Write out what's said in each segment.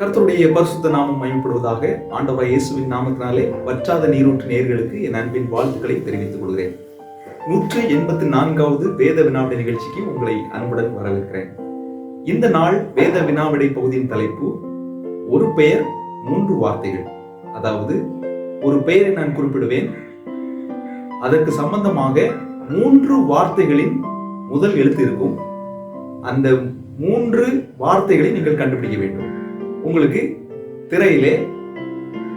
கர்த்தருடைய பரிசுத்த நாமம் மயப்படுவதாக ஆண்டவராய் இயேசுவின் நாமத்தினாலே வற்றாத நீரூற்று நேர்களுக்கு என் அன்பின் வாழ்த்துக்களை தெரிவித்துக் கொள்கிறேன். நூற்று எண்பத்தி நான்காவது வேத வினாவிடை நிகழ்ச்சிக்கு உங்களை அன்புடன் வரவேற்கிறேன். இந்த நாள் வேத வினாவிடை பகுதியின் தலைப்பு ஒரு பெயர் மூன்று வார்த்தைகள். அதாவது ஒரு பெயரை நான் குறிப்பிடுவேன். அதற்கு சம்பந்தமாக மூன்று வார்த்தைகளின் முதல் எழுத்து இருக்கும். அந்த மூன்று வார்த்தைகளை நீங்கள் கண்டுபிடிக்க வேண்டும். உங்களுக்கு திரையிலே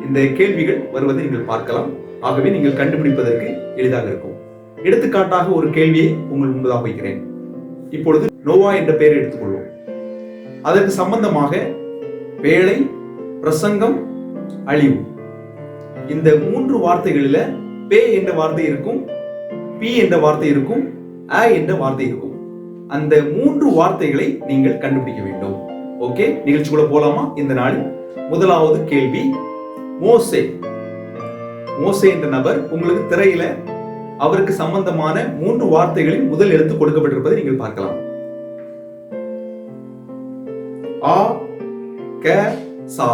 இந்த கேள்விகள் வருவதை நீங்கள் பார்க்கலாம். ஆகவே நீங்கள் கண்டுபிடிப்பதற்கு எளிதாக இருக்கும். எடுத்துக்காட்டாக ஒரு கேள்வியை உங்கள் முன்பதாக வைக்கிறேன். இப்பொழுது நோவா என்ற பெயரை எடுத்துக்கொள்வோம். அதற்கு சம்பந்தமாக வேலை பிரசங்கம் அழிவு. இந்த மூன்று வார்த்தைகளில பே என்ற வார்த்தை இருக்கும் பி என்ற வார்த்தை இருக்கும் அ என்ற வார்த்தை இருக்கும். அந்த மூன்று வார்த்தைகளை நீங்கள் கண்டுபிடிக்க வேண்டும். ஓகே நிகழ்ச்சிக்குள்ள போலாமா? இந்த நாளில் முதலாவது கேள்வி மோசே. மோசே என்ற நபர் உங்களுக்கு திரையில அவருக்கு சம்பந்தமான மூன்று வார்த்தைகளின் முதல் எழுத்து கொடுக்கப்பட்டிருப்பதை நீங்கள் பார்க்கலாம். ஆ க சா.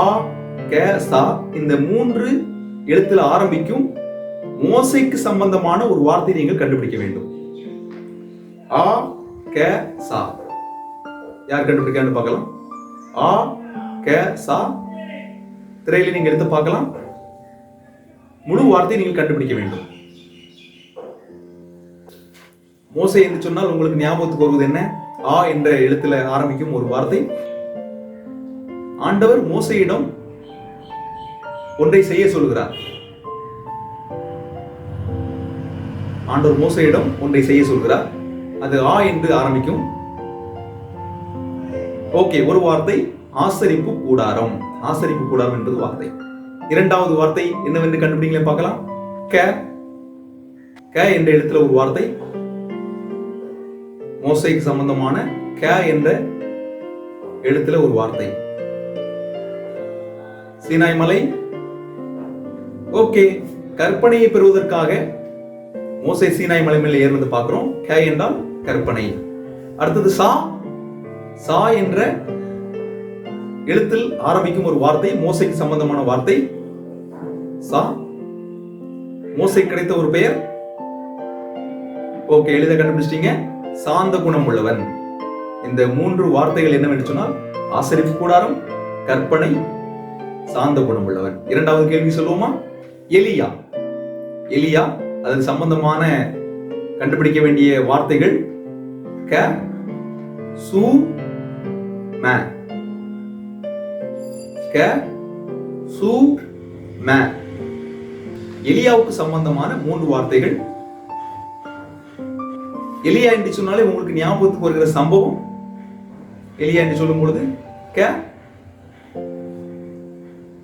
ஆ க சா இந்த மூன்று எழுத்துல ஆரம்பிக்கும் மோசைக்கு சம்பந்தமான ஒரு வார்த்தை நீங்கள் கண்டுபிடிக்க வேண்டும். ஆ க சா. யார் கண்டுபிடிக்கான்னு பார்க்கலாம். ஆ கே சா. திரையில நீங்க எடுத்து பார்க்கலாம். முழு வார்த்தையை நீங்கள் கண்டுபிடிக்க வேண்டும். மோசை என்று சொன்னால் உங்களுக்கு ஞாபகத்துக்கு வருவது என்ன? ஆ என்ற எழுத்துல ஆரம்பிக்கும் ஒரு வார்த்தை. ஆண்டவர் மோசையிடம் ஒன்றை செய்ய சொல்கிறார். ஆண்டவர் மோசையிடம் ஒன்றை செய்ய சொல்கிறார். அது ஆ என்று ஆரம்பிக்கும். ஓகே ஒரு வார்த்தை ஆசரிப்பு கூடாரம். ஆசரிப்பு கூடாரம் என்பது வார்த்தை. இரண்டாவது வார்த்தை என்னவென்று கண்டுபிடிங்களே பார்க்கலாம். க. க என்ற எழுத்துல ஒரு வார்த்தை. மோசைக்கு சம்பந்தமான க என்ற எழுத்துல ஒரு வார்த்தை. சீனாய் மலை ஓகே கற்பனையை பெறுவதற்காக மோசை சீனாய் மலை மேல ஏறினது பார்க்கிறோம். க என்றால் கற்பனை. அடுத்தது சா. சா என்ற எழுத்தில் ஆரம்பிக்கும் ஒரு வார்த்தை மோசைக்கு சம்பந்தமான வார்த்தை. சா மோசை கிடைத்த ஒரு பெயர். ஓகே எளிதாக கண்டுபிடிச்சிட்டீங்க. சாந்த குணம் உள்ளவன். இந்த மூன்று வார்த்தைகள் என்னவென்று சொன்னால் ஆசரிப்பு கூடாரம் கற்பனை சாந்த குணம் உள்ளவன். இரண்டாவது கேள்வி சொல்லுவோமா? எலியா. எலியா அதன் சம்பந்தமான கண்டுபிடிக்க வேண்டிய வார்த்தைகள் க சு ம. க சு ம. எலியாவுக்கு சம்பந்தமான மூன்று வார்த்தைகள். எலியா என்று சொன்னாலே உங்களுக்கு ஞாபகத்துக்கு வருகிற சம்பவம். எலியா என்று சொல்லும் பொழுது க.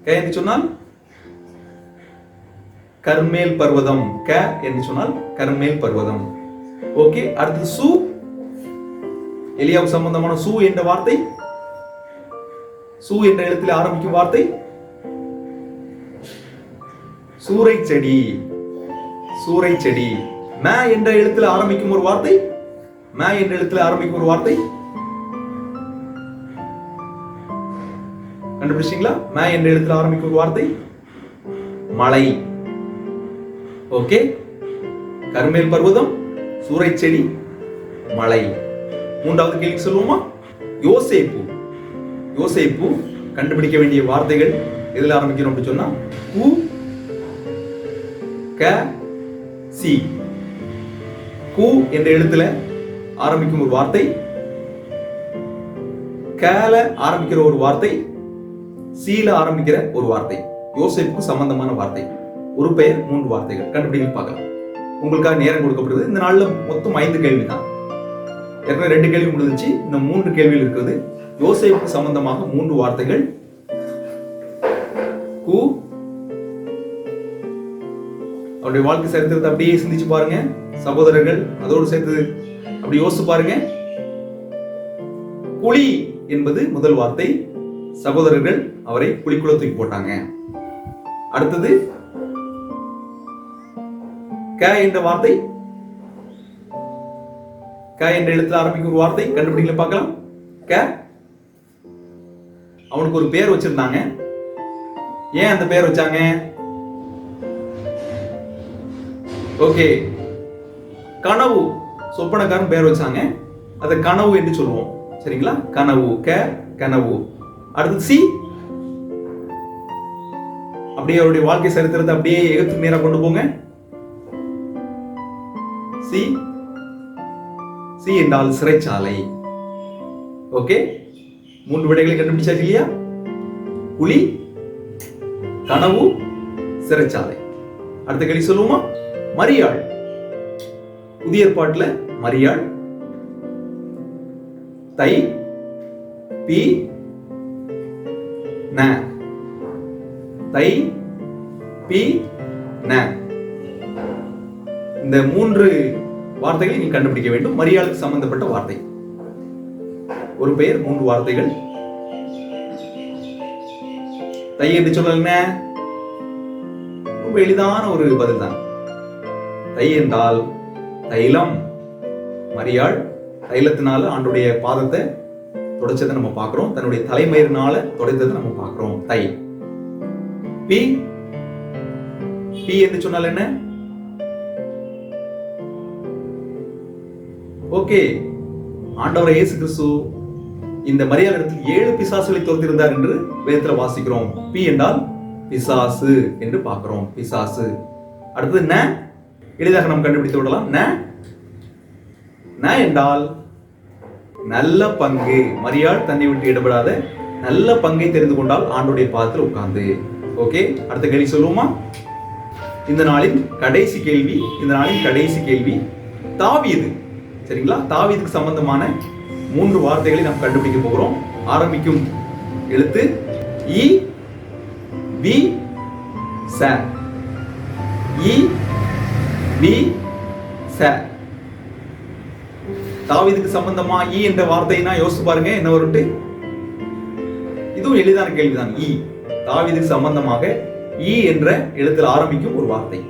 க என்று சொன்னால் கர்மேல் பர்வதம். க என்று சொன்னால் கர்மேல் பர்வதம். ஓகே அடுத்து சு. எலியாவுக்கு சம்பந்தமான சு என்ற வார்த்தை சு என்ற எழுத்தில் ஆரம்பிக்கும் வார்த்தை சூறை செடி சூறை செடி ம என்ற எழுத்தில் ஆரம்பிக்கும் ஒரு வார்த்தை ம என்ற எழுத்தில் ஆரம்பிக்கும் ஒரு வார்த்தை. கண்டுபிடிச்சிங்களா ம என்ற எழுத்தில் ஆரம்பிக்கும் ஒரு வார்த்தை மலை. ஓகே. கருமேல் பர்வதம் சூறை செடி மலை. மூன்றாவது கேள்வி சொல்லுவோமா? யோசேப்பு. யோசேப்பு கண்டுபிடிக்க வேண்டிய வார்த்தைகள் எதில் ஆரம்பிக்கணும் அப்படின்னு சொன்னா கு க சி. கு என்ற எழுத்துல ஆரம்பிக்கும் ஒரு வார்த்தை கேல ஆரம்பிக்கிற ஒரு வார்த்தை சீல ஆரம்பிக்கிற ஒரு வார்த்தை. யோசேப்புக்கு சம்பந்தமான வார்த்தை. ஒரு பெயர் மூன்று வார்த்தைகள். கண்டுபிடிக்க பார்க்கலாம். உங்களுக்காக நேரம் கொடுக்கப்படுது இந்த நாளில் மொத்தம் ஐந்து கேள்வி தான் ஏற்கனவே ரெண்டு கேள்வி முடிஞ்சிச்சு. இன்னும் மூன்று கேள்விகள் இருக்குது. யோசேப்புக்கு சம்பந்தமாக மூன்று வார்த்தைகள். கு. அவருடைய வாழ்க்கை சரித்திரத்தை அப்படியே சிந்திச்சு பாருங்க. சகோதரர்கள் அதோடு சேர்த்து அப்படி யோசிச்சு பாருங்க. புலி என்பது முதல் வார்த்தை. சகோதரர்கள் அவரை புலிக்குள்ள தூக்கி போட்டாங்க. அடுத்தது க என்ற வார்த்தை. க என்ற எழுத்துல ஆரம்பிக்கும் ஒரு வார்த்தை கண்டுபிடிக்கல பார்க்கலாம். க. அவனுக்கு ஒரு பேர் வச்சிருந்தாங்க. ஏன் அந்த பேர் வச்சாங்க? ஓகே. கனவு சொப்பனக்காரன் பேர் வச்சாங்க. அதை கனவு என்று சொல்லுவோம். சரிங்களா? கனவு க கனவு. அடுத்து சி. அப்படியே அவருடைய வாழ்க்கை சரித்திரத்தை அப்படியே எகத்துக்கு நேரம் கொண்டு போங்க. சி. சி என்றால் சிறைச்சாலை. ஓகே மூன்று விடைகளை கண்டுபிடிச்சாச்சு இல்லையா? குழி கனவு சிறைச்சாலை. அடுத்த கேள்வி சொல்லுவோமா? மரியாள். புதிய ஏற்பாட்டுல மரியாள் தை பி ந. தை பி ந. இந்த மூன்று வார்த்தைகளை நீ கண்டுபிடிக்க வேண்டும். மரியாளுக்கு சம்பந்தப்பட்ட வார்த்தை. ஒரு பெயர் மூன்று வார்த்தைகள். தை என்று சொல்லல ரொம்ப எளிதான ஒரு பதில் தான். தை என்றால் தைலம். மரியாள் தைலத்தினால ஆண்டுடைய பாதத்தை துடைச்சதை நம்ம பார்க்கிறோம். தன்னுடைய தலைமயிரினால துடைத்ததை நம்ம பார்க்கிறோம். தை. பி. பி என்று சொன்னால் என்ன? ஓகே ஆண்டவர் இயேசு கிறிஸ்து இந்த மரியாதை இடத்தில் ஏழு பிசாசுகளை துரத்திருந்தார் என்று வேதத்தில் வாசிக்கிறோம். பி என்றால் பிசாசு என்று பார்க்கிறோம். பிசாசு. அடுத்தது ந. எளிதாக நாம் கண்டுபிடித்து விடலாம். ந. ந என்றால் நல்ல பங்கு. மரியாள் தன்னை விட்டு இடப்படாத நல்ல பங்கை தெரிந்து கொண்டால் ஆண்டுடைய பாதத்தில் உட்கார்ந்து. ஓகே அடுத்த கேள்வி சொல்லுவோமா? இந்த நாளின் கடைசி கேள்வி இந்த நாளின் கடைசி கேள்வி தாவியது. சரிங்களா? தாவீதுக்கு சம்பந்தமான மூன்று வார்த்தைகளை நாம் கண்டுபிடிக்க போகிறோம். ஆரம்பிக்கும் எழுத்து இ வி ச. இ வி ச. தாவீதுக்கு சம்பந்தமா இ என்ற வார்த்தைனா யோசிச்சு பாருங்க என்ன வரும்ட்டு? இதுவும் எளிதான கேள்விதான். இ. தாவீதுக்கு சம்பந்தமாக இ என்ற எழுத்தில் ஆரம்பிக்கும் ஒரு வார்த்தை.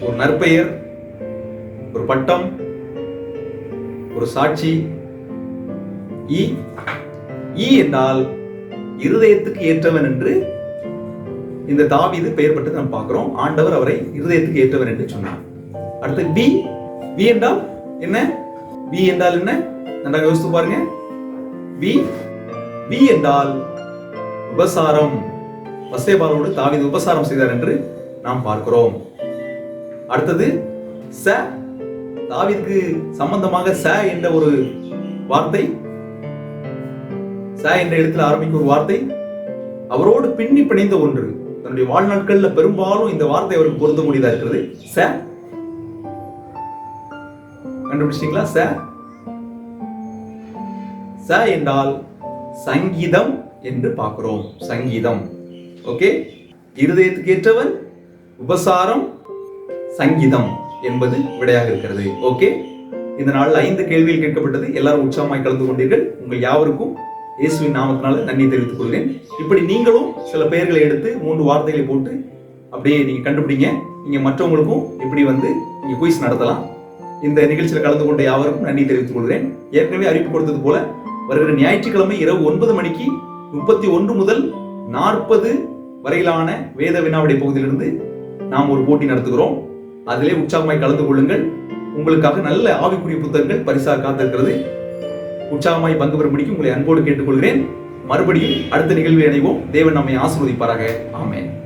ஒரு நற்பெயர் ஒரு பட்டம் ஒரு சாட்சி. ஈ ஈ என்றால் இருதயத்துக்கு ஏற்றவன் என்று இந்த தாவிது பெயர் பட்டு நாம் பார்க்கிறோம். ஆண்டவர் அவரை இருதயத்துக்கு ஏற்றவன் என்று சொன்னார். அடுத்து பி பி என்றால் என்ன? பி என்றால் என்ன? நன்றாக யோசித்து பாருங்க. பி பி என்றால் உபசாரம். வசேபாலோடு தாவிது உபசாரம் செய்தார் என்று நாம் பார்க்கிறோம். அடுத்தது ச தாவிற்கு சம்பந்தமாக ச என்ற ஒரு வார்த்தை ச என்ற எழுத்தில் ஆரம்பிக்கும் ஒரு வார்த்தை அவரோடு பின்னி பிணைந்த ஒன்று. தன்னுடைய வாழ்நாட்கள்ல பெரும்பாலும் இந்த வார்த்தை அவருக்கு பொருந்தக்கூடியதா இருக்கிறது. ச. கண்டுபிடிச்சிங்களா ச. ச என்றால் சங்கீதம் என்று பார்க்கிறோம். சங்கீதம். ஓகே? இருதயத்துக்கு ஏற்றவன் உபசாரம் சங்கீதம். என்பது விடையாக இருக்கிறது. ஓகே இந்த நாளில் ஐந்து கேள்விகள் கேட்கப்பட்டது. எல்லாரும் உற்சாகமாய் கலந்து கொண்டீர்கள். உங்கள் யாவருக்கும் இயேசுவின் நாமத்தினால நன்றி தெரிவித்துக் கொள்கிறேன். இப்படி நீங்களும் சில பெயர்களை எடுத்து மூன்று வார்த்தைகளை போட்டு அப்படியே நீங்க கண்டுபிடிங்க. நீங்க மற்றவங்களுக்கும் இப்படி வந்து நீங்க குயிஸ் நடத்தலாம். இந்த நிகழ்ச்சியில் கலந்து கொண்ட யாவருக்கும் நன்றி தெரிவித்துக் கொள்கிறேன். ஏற்கனவே அறிவிப்பு கொடுத்தது போல வருகிற ஞாயிற்றுக்கிழமை இரவு ஒன்பது மணிக்கு முப்பத்தி ஒன்று முதல் நாற்பது வரையிலான வேத வினாவிடை பகுதியிலிருந்து நாம் ஒரு போட்டி நடத்துகிறோம். அதிலே உற்சாகமாய் கலந்து கொள்ளுங்கள். உங்களுக்காக நல்ல ஆவிக்குரிய புத்தகங்கள் பரிசாக காத்திருக்கிறது. உற்சாகமாய் பங்கு பெறும்படிக்கு உங்களை அன்போடு கேட்டுக்கொள்கிறேன். மறுபடியும் அடுத்த நிகழ்வில் இணைவோம். தேவன் நம்மை ஆசிர்வதிப்பாராக. ஆமேன்.